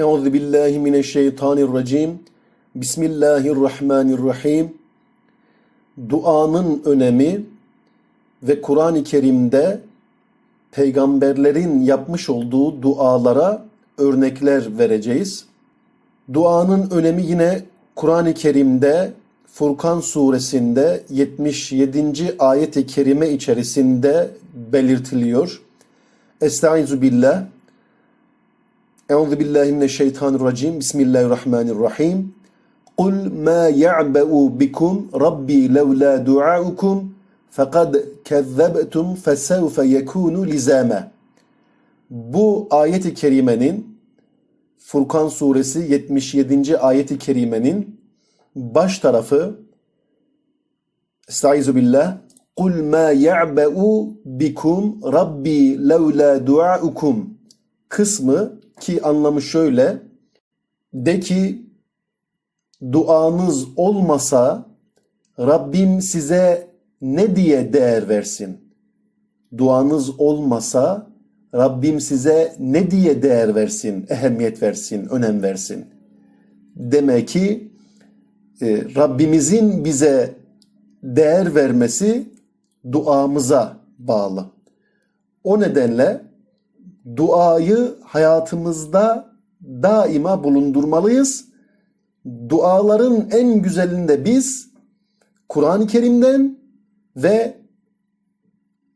Euzu billahi mineşşeytanirracim. Bismillahirrahmanirrahim. Duanın önemi ve Kur'an-ı Kerim'de peygamberlerin yapmış olduğu dualara örnekler vereceğiz. Duanın önemi yine Kur'an-ı Kerim'de Furkan suresinde 77. ayet-i kerime içerisinde belirtiliyor. Estaizu billah. Euzu billahi mineşşeytanirracim. Bismillahirrahmanirrahim. Kul ma ya'ba'u bikum rabbi levla duaukum fekad kezzebtum fesevfe yekunu lizama. Bu ayet-i kerimenin Furkan suresi 77. ayet-i kerimenin baş tarafı Estaizu billah Kul ma ya'ba'u bikum rabbi levla duaukum kısmı ki anlamı şöyle de ki duanız olmasa Rabbim size ne diye değer versin? Duanız olmasa Rabbim size ne diye değer versin, ehemmiyet versin, önem versin? Demek ki e, Rabbimizin bize değer vermesi duamıza bağlı. O nedenle duayı hayatımızda daima bulundurmalıyız. Duaların en güzelinde biz Kur'an-ı Kerim'den ve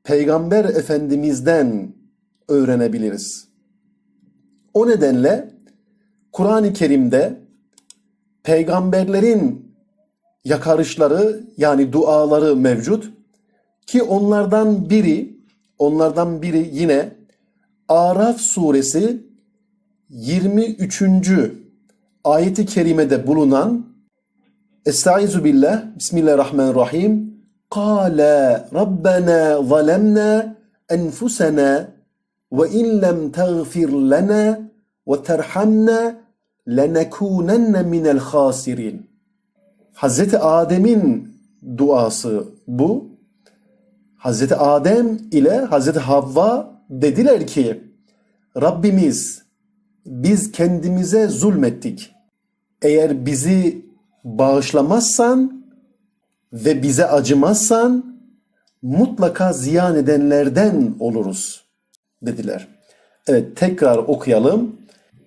Peygamber Efendimiz'den öğrenebiliriz. O nedenle Kur'an-ı Kerim'de peygamberlerin yakarışları yani duaları mevcut ki onlardan biri onlardan biri yine Araf suresi 23. ayeti kerimede bulunan Estaizu billah Bismillahirrahmanirrahim Kale Rabbena zalemna enfusena ve in lem tagfir lana ve terhamna lenekunenne minel khasirin. Hazreti Adem'in duası bu. Hazreti Adem ile Hazreti Havva dediler ki Rabbimiz biz kendimize zulmettik. Eğer bizi bağışlamazsan ve bize acımazsan mutlaka ziyan edenlerden oluruz dediler. Evet tekrar okuyalım.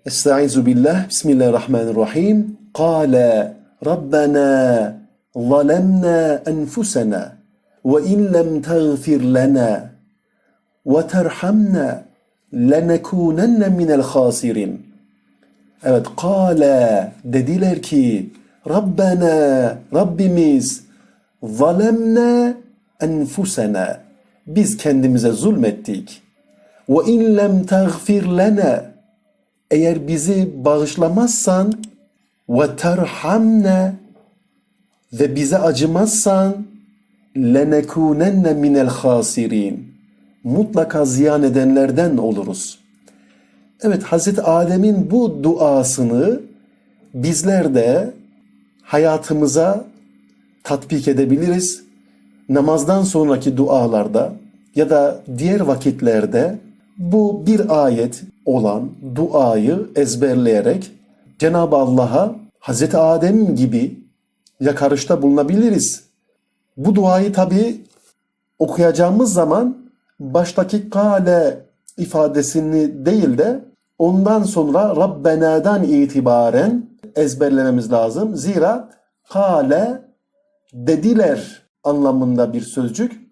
Estaizu billah. Bismillahirrahmanirrahim. Kale Rabbena zalemna enfusena ve in lem tagfir lana ve terhamna lenekunenne minel khasirin. Evet, kâle dediler ki Rabbena, Rabbimiz zalemne enfusena biz kendimize zulmettik. Ve in lem tagfir eğer bizi bağışlamazsan ve terhamne ve bize acımazsan lenekunenne minel khasirin mutlaka ziyan edenlerden oluruz. Evet Hazreti Adem'in bu duasını bizler de hayatımıza tatbik edebiliriz. Namazdan sonraki dualarda ya da diğer vakitlerde bu bir ayet olan duayı ezberleyerek Cenab-ı Allah'a Hazreti Adem gibi yakarışta bulunabiliriz. Bu duayı tabi okuyacağımız zaman baştaki kale ifadesini değil de ondan sonra Rabbena'dan itibaren ezberlememiz lazım. Zira kale dediler anlamında bir sözcük.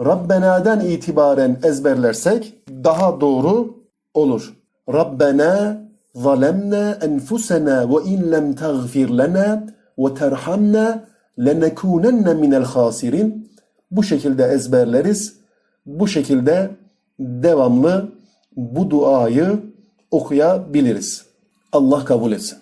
Rabbena'dan itibaren ezberlersek daha doğru olur. Rabbena zalemna enfusena ve in lem tagfir lana ve terhamna lenekunenne minel khasirin. Bu şekilde ezberleriz bu şekilde devamlı bu duayı okuyabiliriz. Allah kabul etsin.